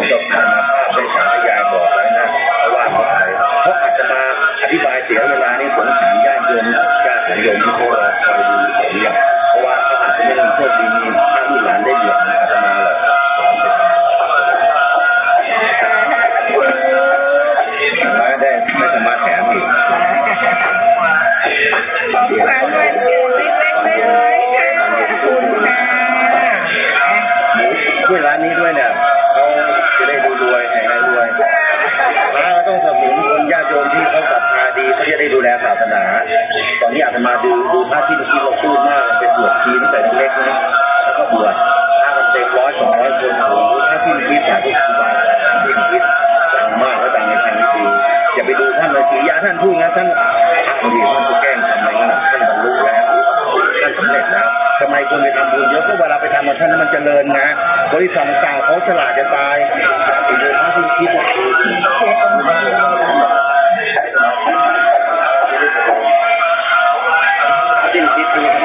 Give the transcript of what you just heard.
มีามาท่านแล้วมันเจริญนะบริษัทต่างเขาฉลาดจะตายคิดว่าสิ้นคิดดู